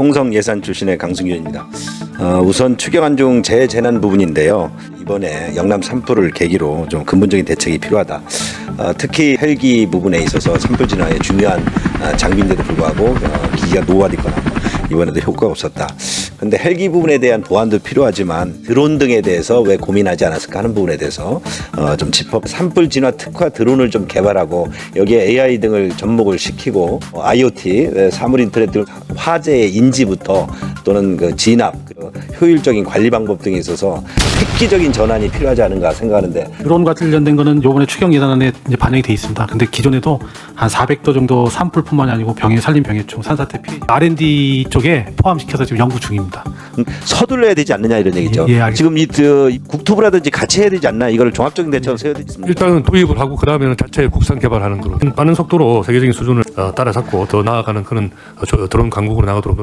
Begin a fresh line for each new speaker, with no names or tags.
홍성 예산 출신의 강승규입니다. 어, 우선 추경 안 중 재재난 부분인데요. 이번에 영남 산불을 계기로 좀 근본적인 대책이 필요하다. 어, 특히 헬기 부분에 있어서 산불 진화에 중요한 어, 장비인데도 불구하고 어, 기기가 노후화됐거나 이번에도 효과가 없었다. 근데 헬기 부분에 대한 보완도 필요하지만 드론 등에 대해서 왜 고민하지 않았을까 하는 부분에 대해서 어, 좀 짚어 산불 진화 특화 드론을 좀 개발하고 여기에 AI 등을 접목을 시키고 어, IoT 에, 사물 인터넷 등 화재의 인지부터 또는 그 진압 그 효율적인 관리 방법 등에 있어서 획기적인 전환이 필요하지 않은가 생각하는데
드론과 관련된 거는 요번에 추경 예산안에 이제 반영이 돼 있습니다. 근데 기존에도 한 400도 정도 산불뿐만이 아니고 병해 살림 병해충 산사태 피해 R&D 쪽에 포함시켜서 지금 연구 중입니다.
음, 서둘러야 되지 않느냐 이런 얘기죠.
예, 알겠습니다.
지금 이 그, 국토부라든지 같이 해야 되지 않나 이걸 종합적인 대책을 세워야 되지 않습니까?
일단은 도입을 하고 그 다음에는 자체 국산 개발하는 거로 빠른 속도로 세계적인 수준을 어, 따라잡고 더 나아가는 그런 어, 저- 드론 강국으로 나가도록 노력.